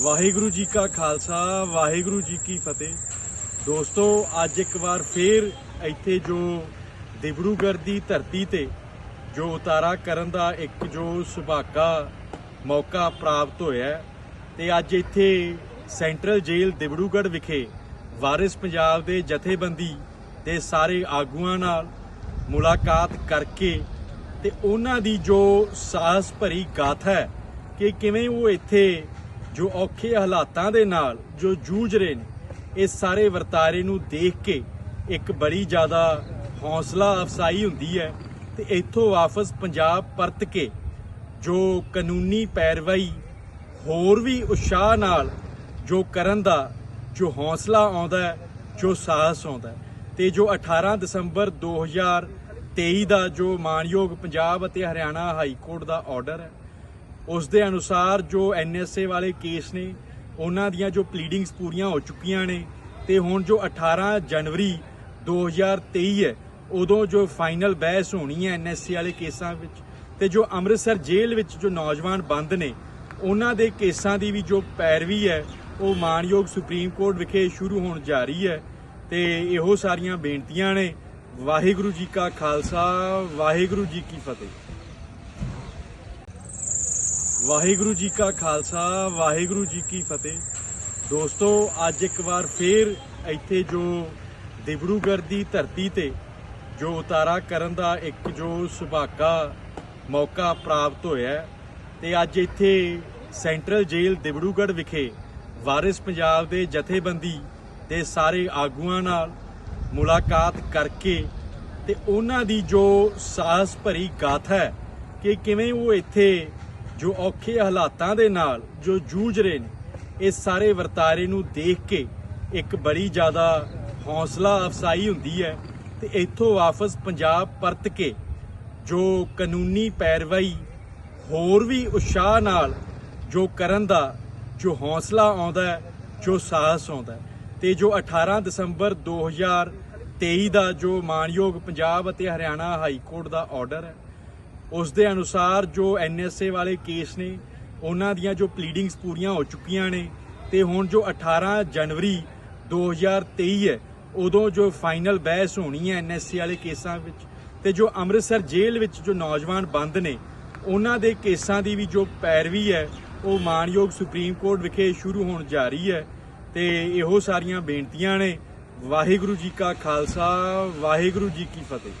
ਵਾਹਿਗੁਰੂ ਜੀ ਕਾ ਖਾਲਸਾ, ਵਾਹਿਗੁਰੂ ਜੀ ਕੀ ਫਤਿਹ। ਦੋਸਤੋ, ਅੱਜ ਇੱਕ ਵਾਰ ਫੇਰ ਇੱਥੇ ਜੋ ਦਿਬੜੂਗੜ੍ਹ ਦੀ ਧਰਤੀ ਤੇ ਜੋ ਉਤਾਰਾ ਕਰਨ ਦਾ ਇੱਕ ਜੋ ਸੁਭਾਗਾ ਮੌਕਾ ਪ੍ਰਾਪਤ ਹੋਇਆ ਹੈ ਤੇ ਅੱਜ ਇੱਥੇ ਸੈਂਟਰਲ ਜੇਲ੍ਹ ਦਿਬੜੂਗੜ੍ਹ ਵਿਖੇ ਵਾਰਿਸ ਪੰਜਾਬ ਦੇ ਜਥੇਬੰਦੀ ਦੇ ਸਾਰੇ ਆਗੂਆਂ ਨਾਲ ਮੁਲਾਕਾਤ ਕਰਕੇ ਤੇ ਉਹਨਾਂ ਦੀ ਜੋ ਸਾਹਸ ਭਰੀ ਗਾਥਾ ਹੈ ਕਿ ਕਿਵੇਂ ਉਹ ਇੱਥੇ ਜੋ ਔਖੇ ਹਾਲਾਤਾਂ ਦੇ ਨਾਲ ਜੋ ਜੂਝ ਰਹੇ ਨੇ ਇਸ ਸਾਰੇ ਵਰਤਾਰੇ ਨੂੰ ਦੇਖ ਕੇ ਇੱਕ ਬੜੀ ਜ਼ਿਆਦਾ ਹੌਸਲਾ ਅਫਸਾਈ ਹੁੰਦੀ ਹੈ ਤੇ ਇੱਥੋਂ ਵਾਪਸ ਪੰਜਾਬ ਪਰਤ ਕੇ ਜੋ ਕਾਨੂੰਨੀ ਪੈਰਵਾਈ ਹੋਰ ਵੀ ਉਤਸ਼ਾਹ ਨਾਲ ਜੋ ਕਰਨ ਦਾ ਜੋ ਹੌਸਲਾ ਆਉਂਦਾ ਹੈ, ਜੋ ਸਾਹਸ ਆਉਂਦਾ ਹੈ ਤੇ ਜੋ 18 ਦਸੰਬਰ 2023 ਦਾ ਜੋ ਮਾਨਯੋਗ ਪੰਜਾਬ ਅਤੇ ਹਰਿਆਣਾ ਹਾਈ ਕੋਰਟ ਦਾ ਆਰਡਰ ਹੈ ਉਸ ਦੇ ਅਨੁਸਾਰ ਜੋ ਐਨਐਸਏ ਵਾਲੇ ਕੇਸ ਨੇ, ਉਹਨਾਂ ਦੀਆਂ ਜੋ ਪਲੀਡਿੰਗਸ ਪੂਰੀਆਂ ਹੋ ਚੁੱਕੀਆਂ ਨੇ ਤੇ ਹੁਣ ਜੋ 18 ਜਨਵਰੀ 2023 ਹੈ, ਉਦੋਂ ਜੋ ਫਾਈਨਲ ਬਹਿਸ ਹੋਣੀ ਹੈ ਐਨਐਸਏ ਵਾਲੇ ਕੇਸਾਂ ਵਿੱਚ ਤੇ ਜੋ ਅੰਮ੍ਰਿਤਸਰ ਜੇਲ੍ਹ ਵਿੱਚ ਜੋ ਨੌਜਵਾਨ ਬੰਦ ਨੇ, ਉਹਨਾਂ ਦੇ ਕੇਸਾਂ ਦੀ ਵੀ ਜੋ ਪੈਰਵੀ ਹੈ, ਉਹ ਮਾਨਯੋਗ ਸੁਪਰੀਮ ਕੋਰਟ ਵਿਖੇ ਸ਼ੁਰੂ ਹੋਣ ਜਾ ਰਹੀ ਹੈ ਤੇ ਇਹੋ ਸਾਰੀਆਂ ਬੇਨਤੀਆਂ ਨੇ। ਵਾਹਿਗੁਰੂ ਜੀ ਕਾ ਖਾਲਸਾ, ਵਾਹਿਗੁਰੂ ਜੀ ਕੀ ਫਤਿਹ। ਵਾਹਿਗੁਰੂ ਜੀ ਕਾ ਖਾਲਸਾ, ਵਾਹਿਗੁਰੂ ਜੀ ਕੀ ਫਤਿਹ। ਦੋਸਤੋ, ਅੱਜ ਇੱਕ ਵਾਰ ਫੇਰ ਇੱਥੇ ਜੋ ਦਿਬੜੂਗੜ੍ਹ ਦੀ ਧਰਤੀ ਤੇ ਜੋ ਉਤਾਰਾ ਕਰਨ ਦਾ ਇੱਕ ਜੋ ਸੁਭਾਗਾ ਮੌਕਾ ਪ੍ਰਾਪਤ ਹੋਇਆ ਹੈ ਤੇ ਅੱਜ ਇੱਥੇ ਸੈਂਟਰਲ ਜੇਲ੍ਹ ਦਿਬੜੂਗੜ੍ਹ ਵਿਖੇ ਵਾਰਿਸ ਪੰਜਾਬ ਦੇ ਜਥੇਬੰਦੀ ਦੇ ਸਾਰੇ ਆਗੂਆਂ ਨਾਲ ਮੁਲਾਕਾਤ ਕਰਕੇ ਤੇ ਉਹਨਾਂ ਦੀ ਜੋ ਸਾਹਸ ਭਰੀ ਗਾਥਾ ਹੈ ਕਿ ਕਿਵੇਂ ਉਹ ਇੱਥੇ ਜੋ ਔਖੇ ਹਾਲਾਤਾਂ ਦੇ ਨਾਲ ਜੋ ਜੂਝ ਰਹੇ ਨੇ ਇਸ ਸਾਰੇ ਵਰਤਾਰੇ ਨੂੰ ਦੇਖ ਕੇ ਇੱਕ ਬੜੀ ਜ਼ਿਆਦਾ ਹੌਸਲਾ ਅਫਸਾਈ ਹੁੰਦੀ ਹੈ ਤੇ ਇੱਥੋਂ ਵਾਪਸ ਪੰਜਾਬ ਪਰਤ ਕੇ ਜੋ ਕਾਨੂੰਨੀ ਪੈਰਵਾਈ ਹੋਰ ਵੀ ਉਤਸ਼ਾਹ ਨਾਲ ਜੋ ਕਰਨ ਦਾ, ਜੋ ਹੌਸਲਾ ਆਉਂਦਾ ਹੈ, ਜੋ ਸਾਹਸ ਆਉਂਦਾ ਹੈ ਤੇ ਜੋ 18 ਦਸੰਬਰ 2023 ਦਾ ਜੋ ਮਾਨਯੋਗ ਪੰਜਾਬ ਅਤੇ ਹਰਿਆਣਾ ਹਾਈ ਕੋਰਟ ਦਾ ਆਰਡਰ ਹੈ ਉਸ ਦੇ ਅਨੁਸਾਰ ਜੋ ਐਨਐਸਏ ਵਾਲੇ ਕੇਸ ਨੇ, ਉਹਨਾਂ ਦੀਆਂ ਜੋ ਪਲੀਡਿੰਗਸ ਪੂਰੀਆਂ ਹੋ ਚੁੱਕੀਆਂ ਨੇ ਤੇ ਹੁਣ ਜੋ 18 ਜਨਵਰੀ 2023 ਹੈ, ਉਦੋਂ ਜੋ ਫਾਈਨਲ ਬਹਿਸ ਹੋਣੀ ਹੈ ਐਨਐਸਏ ਵਾਲੇ ਕੇਸਾਂ ਵਿੱਚ ਤੇ ਜੋ ਅੰਮ੍ਰਿਤਸਰ ਜੇਲ੍ਹ ਵਿੱਚ ਜੋ ਨੌਜਵਾਨ ਬੰਦ ਨੇ, ਉਹਨਾਂ ਦੇ ਕੇਸਾਂ ਦੀ ਵੀ ਜੋ ਪੈਰਵੀ ਹੈ, ਉਹ ਮਾਨਯੋਗ ਸੁਪਰੀਮ ਕੋਰਟ ਵਿਖੇ ਸ਼ੁਰੂ ਹੋਣ ਜਾ ਰਹੀ ਹੈ ਤੇ ਇਹੋ ਸਾਰੀਆਂ ਬੇਨਤੀਆਂ ਨੇ। ਵਾਹਿਗੁਰੂ ਜੀ ਕਾ ਖਾਲਸਾ, ਵਾਹਿਗੁਰੂ ਜੀ ਕੀ ਫਤਿਹ।